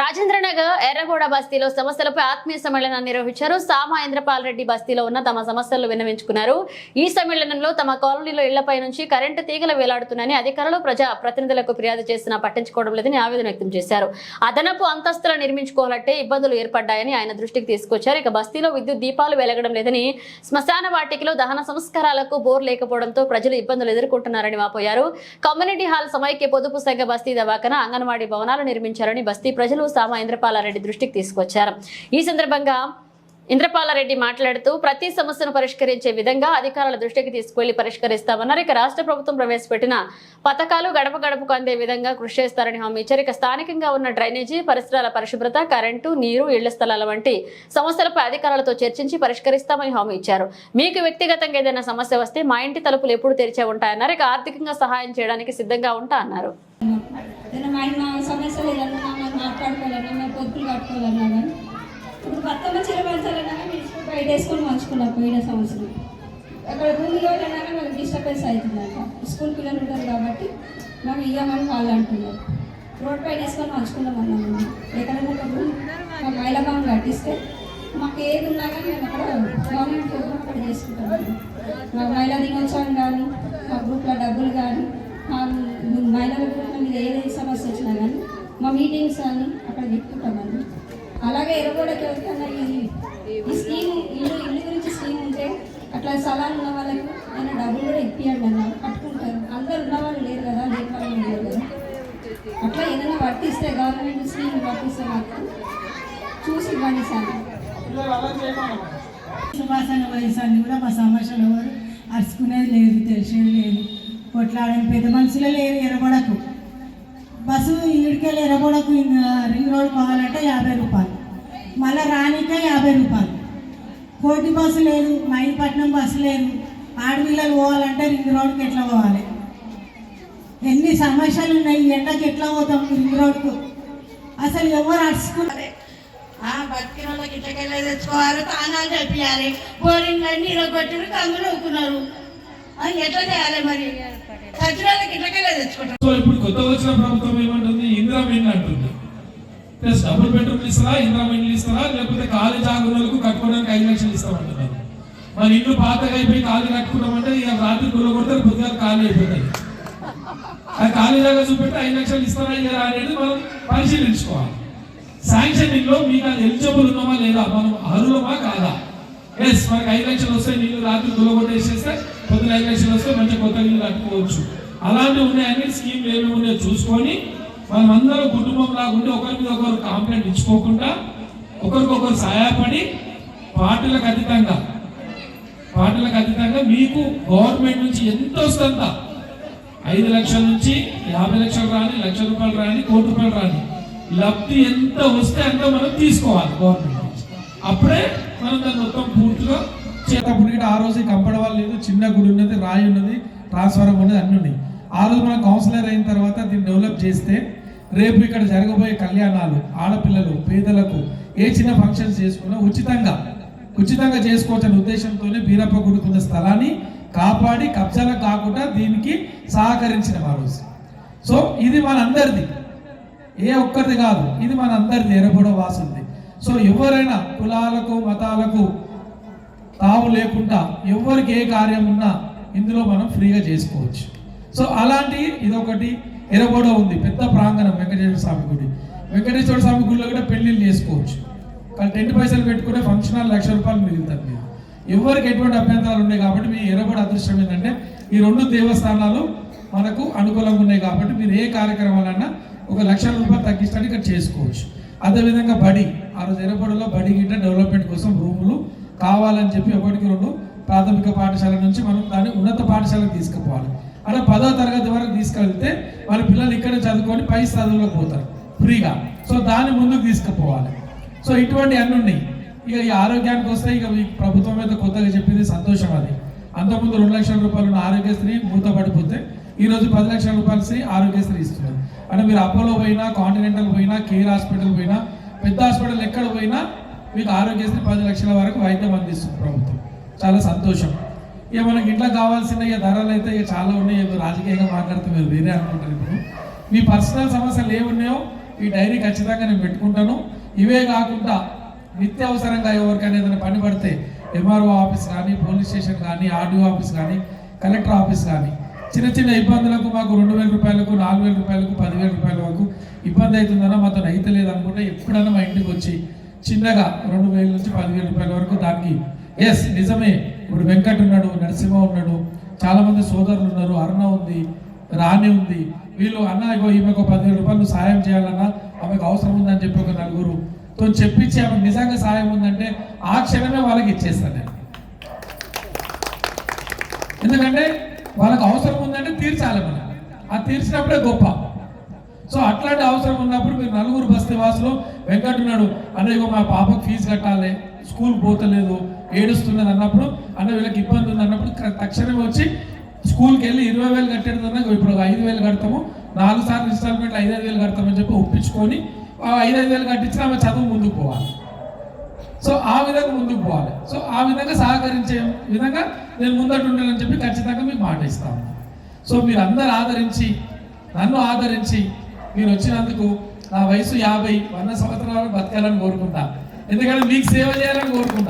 రాజేంద్రనగర్ ఎర్రగూడ బస్తీలో సమస్యలపై ఆత్మీయ సమ్మేళనం నిర్వహించారు. సామా ఇంద్రపాల్ రెడ్డి బస్తీలో ఉన్న తమ సమస్యలు విన్నవించుకున్నారు. ఈ సమ్మేళనంలో తమ కాలనీలో ఇళ్ళపై నుంచి కరెంటు తీగలు వేలాడుతున్నాయని అధికారులు ప్రజా ప్రతినిధులకు ఫిర్యాదు చేసినా పట్టించుకోవడం లేదని ఆవేదన వ్యక్తం చేశారు. అదనపు అంతస్తులు నిర్మించుకోవాలంటే ఇబ్బందులు ఏర్పడ్డాయని ఆయన దృష్టికి తీసుకొచ్చారు. ఇక బస్తీలో విద్యుత్ దీపాలు వెలగడం లేదని శ్మశాన వాటికలో దహన సంస్కారాలకు బోర్ లేకపోవడంతో ప్రజలు ఇబ్బందులు ఎదుర్కొంటున్నారని వాపోయారు. కమ్యూనిటీ హాల్ సమైక్య పొదుపు సంఘ బస్తీ దవాఖన అంగన్వాడీ భవనాలు నిర్మించారని బస్తీ ప్రజలు సామా ఇంద్రపాలారెడ్డి దృష్టికి తీసుకొచ్చారు. ఈ సందర్భంగా ఇంద్రపాలారెడ్డి మాట్లాడుతూ ప్రతి సమస్యను పరిష్కరించే విధంగా అధికారుల దృష్టికి తీసుకువెళ్ళి పరిష్కరిస్తామన్నారు. ఇక రాష్ట్ర ప్రభుత్వం ప్రవేశపెట్టిన పథకాలు గడప గడపకు అందే విధంగా కృషి చేస్తారని హామీ ఇచ్చారు. ఇక స్థానికంగా ఉన్న డ్రైనేజీ పరిసరాల పరిశుభ్రత కరెంటు నీరు ఇళ్ళ స్థలాల వంటి సమస్యలపై అధికారులతో చర్చించి పరిష్కరిస్తామని హామీ ఇచ్చారు. మీకు వ్యక్తిగతంగా ఏదైనా సమస్య వస్తే మా ఇంటి తలుపులు ఎప్పుడు తెరిచే ఉంటాయన్నారు. ఇక ఆర్థికంగా సహాయం చేయడానికి సిద్ధంగా ఉంటా అన్నారు ఏదైనా మా మా సమస్యలు ఏదన్నా మనం మాట్లాడుకోవాలన్నా మేము పొద్దులు కట్టుకోవాలన్నా కానీ ఇప్పుడు బతుకమ్మ చీర పంచాలన్నా కానీ బయట వేసుకొని మంచుకున్నాం పోయిన సంవత్సరం. అక్కడ భూమి కావాలన్నా కానీ వాళ్ళకి డిస్టర్బెన్స్ అవుతుందంట. స్కూల్ పిల్లలు ఉంటారు కాబట్టి మేము ఇయ్యమని వాళ్ళు అంటున్నారు. రోడ్ పైన వేసుకొని మంచుకున్నాం అన్నాము మేము. ఎక్కడైనా ఒక మా మహిళా భవన్ కట్టిస్తే మాకు ఏది ఉన్నా కానీ మేము అక్కడ గవర్నమెంట్ ప్రోగ్రామ్ అక్కడ చేసుకుంటాం మా మహిళా దినోత్సవం కానీ మా గ్రూప్లో డబ్బులు కానీ మా మహిళల గ్రూప్ల మీద ఏదైతే సమస్య వచ్చినా కానీ మా మీటింగ్స్ కానీ అక్కడ చెప్పుకుంటామండి అలాగే ఎరగోడకి ఎవరికైనా ఈ ఈ స్కీమ్ ఇల్లు ఇల్లు గురించి స్కీమ్ ఉంటే అట్లా స్థలాలు ఉన్న వాళ్ళకు ఆయన డబ్బులు కూడా ఇప్పియండి అన్న కట్టుకుంటారు అందరు ఉన్న వాళ్ళు లేరు కదా లేని వాళ్ళు లేరు కదా. అట్లా ఏదైనా వర్తిస్తే గవర్నమెంట్ స్కీమ్ వర్తిస్తే మాత్రం చూసి ఇవ్వండి సార్. సువాసన వయసాన్ని కూడా మా సమస్యలు ఎవరు అరుచుకునేది లేదు తెలిసేది లేదు. కొట్లాడని పెద్ద మనుషులే లేరు ఎరగొడకు బస్సు ఇడికెళ్ళి ఎరగొడకు రింగ్ రోడ్ పోవాలంటే యాభై రూపాయలు. మళ్ళీ రానికే యాభై రూపాయలు. కోటి బస్సు లేదు మైపట్నం బస్సు లేదు. ఆడపిల్లలు పోవాలంటే రింగ్ రోడ్కి ఎట్లా పోవాలి? ఎన్ని సమస్యలు ఉన్నాయి ఈ ఎండకి ఎట్లా పోతాం రింగ్ రోడ్కు అసలు ఎవరు అరుచుకున్నారు ఆ బతికిన వాళ్ళకి ఇట్లకెళ్ళి తెచ్చుకోవాలి తానాలు తెప్పియాలి బోరింగ్ అన్ని ఇరగొట్టిరు కందులు ఊకున్నారు. అది ఎట్లా చేయాలి మరి? వాళ్ళకి ఇట్లకెళ్ళి తెచ్చుకుంటారు? సో ఇప్పుడు కొత్త వచ్చిన ప్రభుత్వం ఏమంటుంది? ఇందిరా మిల్ అంటుంది. ప్లస్ డబుల్ బెడ్రూమ్ ఇస్తారా ఇందిరా ఇస్తారా లేకపోతే ఖాళీ జాగ్రత్తలకు కట్టుకోవడానికి ఐదు లక్షలు ఇస్తామంటున్నారు. మరి ఇల్లు పాతగా అయిపోయి ఖాళీ కట్టుకున్నామంటే ఇక రాత్రి గుల్ల కొడతారు పొద్దుగా ఖాళీ అయిపోతాయి. ఆ ఖాళీ జాగా చూపెట్టి ఐదు లక్షలు ఇస్తారా లేదా అనేది మనం పరిశీలించుకోవాలి. శాంక్షన్లో మీకు అది ఎలిజిబుల్ ఉన్నామా లేదా మనం అర్హులమా కాదా? ఎస్ మనకి ఐదు లక్షలు వస్తే నీళ్ళు రాత్రి గుల్లగొట్టేసేస్తే పొద్దున ఐదు లక్షలు వస్తే మంచి కొత్త నీళ్ళు కట్టుకోవచ్చు. అలాంటివి ఉన్నాయని స్కీమ్ ఏమి ఉన్నాయో చూసుకొని మనం అందరం కుటుంబం లాగా ఒకరి మీద ఒకరు కాంప్లైంట్ ఇచ్చుకోకుండా ఒకరికొకరు సహాయపడి పార్టీలకు అతీతంగా పార్టీలకు అతీతంగా మీకు గవర్నమెంట్ నుంచి ఎంత వస్తుందంత ఐదు లక్షల నుంచి యాభై లక్షలు రాని లక్ష రూపాయలు రాని కోటి రూపాయలు రాని లబ్ధి ఎంత వస్తే అంత మనం తీసుకోవాలి గవర్నమెంట్ నుంచి. అప్పుడే మనం దాన్ని మొత్తం పూర్తిగా చేతప్పుడు ఆ రోజు కంపడ వాళ్ళు లేదు చిన్న గుడి ఉన్నది రాయి ఉన్నది ట్రాన్స్ఫారం ఉన్నది అన్ని ఉన్నాయి. ఆ రోజు మనం కౌన్సిలర్ అయిన తర్వాత దీన్ని డెవలప్ చేస్తే రేపు ఇక్కడ జరగబోయే కళ్యాణాలు ఆడపిల్లలు పేదలకు ఏ చిన్న ఫంక్షన్స్ చేసుకున్నా ఉచితంగా ఉచితంగా చేసుకోవచ్చనే ఉద్దేశంతోనే బీరప్ప గుడికున్న స్థలాన్ని కాపాడి కబ్జాలకు కాకుండా దీనికి సహకరించిన ఆ రోజు సో ఇది మనందరిది. ఏ ఒక్కరిది కాదు ఇది మన అందరిది వాసుంది సో ఎవరైనా కులాలకు మతాలకు తావు లేకుండా ఎవరికి ఏ కార్యం ఉన్నా ఇందులో మనం ఫ్రీగా చేసుకోవచ్చు. సో అలాంటి ఇదొకటి. ఎరబోడ ఉంది. పెద్ద ప్రాంగణం వెంకటేశ్వర స్వామి గుడి. వెంకటేశ్వర స్వామి గుడిలో కూడా పెళ్ళిళ్ళు చేసుకోవచ్చు. కానీ టెంట్ పైసలు పెట్టుకునే ఫంక్షన్ హాల్ లక్ష రూపాయలు మిగులుతుంది మీరు. ఎవరికి ఎటువంటి అభ్యంతరాలు ఉన్నాయి కాబట్టి మీ ఎరబడి అదృష్టం ఏంటంటే ఈ రెండు దేవస్థానాలు మనకు అనుకూలంగా ఉన్నాయి కాబట్టి మీరు ఏ కార్యక్రమాలన్నా ఒక లక్ష రూపాయలు తగ్గించడానికి ఇక్కడ చేసుకోవచ్చు. అదేవిధంగా బడి. ఆ రోజు ఎర్రబడిలో బడి గిట్ట డెవలప్మెంట్ కోసం రూములు కావాలని చెప్పి ఒకటికి రెండు ప్రాథమిక పాఠశాల నుంచి మనం దాన్ని ఉన్నత పాఠశాలకు తీసుకుపోవాలి. అలా పదో తరగతి వరకు తీసుకెళ్తే వాళ్ళ పిల్లలు ఇక్కడ చదువుకొని పై చదువులోకి పోతారు ఫ్రీగా. సో దాన్ని ముందుకు తీసుకుపోవాలి. సో ఇటువంటి అన్ని ఉన్నాయి. ఇక ఈ ఆరోగ్యానికి వస్తే ఇక మీ ప్రభుత్వం మీద కొత్తగా చెప్పింది సంతోషం అది. అంతకుముందు రెండు లక్షల రూపాయలు ఉన్న ఆరోగ్యశ్రీ మూతపడిపోతే ఈరోజు పది లక్షల రూపాయలు శ్రీ ఆరోగ్యశ్రీ ఇస్తున్నారు. అంటే మీరు అపోలో పోయినా కాంటినెంటల్ పోయినా కేర్ హాస్పిటల్ పోయినా పెద్ద హాస్పిటల్ ఎక్కడ పోయినా మీకు ఆరోగ్యశ్రీ పది లక్షల వరకు వైద్యం అందిస్తుంది ప్రభుత్వం. చాలా సంతోషం. ఇక మనకి ఇంట్లో కావాల్సిన ఇక ధరలు అయితే ఇక చాలా ఉన్నాయి. ఇక రాజకీయంగా మాట్లాడితే మీరు వేరే అనుకుంటారు ఇప్పుడు. మీ పర్సనల్ సమస్యలు ఏమున్నాయో ఈ డైరీ ఖచ్చితంగా నేను పెట్టుకుంటాను. ఇవే కాకుండా నిత్యావసరంగా ఎవరికైనా ఏదైనా పని పడితే ఎంఆర్ఓ ఆఫీస్ కానీ పోలీస్ స్టేషన్ కానీ ఆర్డీఓ ఆఫీస్ కానీ కలెక్టర్ ఆఫీస్ కానీ చిన్న చిన్న ఇబ్బందులకు మాకు రెండు వేల రూపాయలకు నాలుగు వేల రూపాయలకు పదివేల రూపాయల వరకు ఇబ్బంది అవుతుందన్నా మాతో అయితే లేదనుకుంటే ఎప్పుడైనా మా ఇంటికి వచ్చి చిన్నగా రెండు వేల నుంచి పదివేల రూపాయల వరకు దానికి ఎస్ నిజమే. ఇప్పుడు వెంకట్ ఉన్నాడు నరసింహ ఉన్నాడు చాలా మంది సోదరులు ఉన్నారు అరుణ ఉంది రాణి ఉంది. వీళ్ళు అన్న ఇగో ఈమెకు ఒక పదివేల రూపాయలు సాయం చేయాలన్నా ఆమెకు అవసరం ఉందని చెప్పి ఒక నలుగురు. తో చెప్పించి ఆమెకు నిజంగా సాయం ఉందంటే ఆ క్షణమే వాళ్ళకి ఇచ్చేస్తాను నేను. ఎందుకంటే వాళ్ళకి అవసరం ఉందంటే తీర్చాలి మనం. ఆ తీర్చినప్పుడే గొప్ప. సో అట్లాంటి అవసరం ఉన్నప్పుడు మీరు నలుగురు బస్తీ వాసులు వెంకట్ ఉన్నాడు అన్న ఇగో మా పాపకు ఫీజు కట్టాలి స్కూల్ పోతలేదు ఏడుస్తున్నది అన్నప్పుడు అన్న వీళ్ళకి ఇబ్బంది ఉంది అన్నప్పుడు తక్షణమే వచ్చి స్కూల్కి వెళ్ళి ఇరవై వేలు కట్టేదన్నా ఇప్పుడు ఐదు వేలు కడతాము నాలుగు సార్లు ఇన్స్టాల్మెంట్ ఐదు ఐదు వేలు కడతామని చెప్పి ఒప్పించుకొని ఐదు ఐదు వేలు కట్టించిన ఆమె చదువు ముందుకు పోవాలి. సో ఆ విధంగా ముందుకు పోవాలి. సో ఆ విధంగా సహకరించే విధంగా నేను ముందట ఉండాలని చెప్పి ఖచ్చితంగా మీకు మాట ఇస్తాను సో మీరు అందరు ఆదరించి నన్ను ఆదరించి మీరు వచ్చినందుకు నా వయసు యాభై వంద సంవత్సరాలు బతకాలని కోరుకుంటాను ఎందుకంటే మీకు సేవ చేయాలని కోరుకుంటా.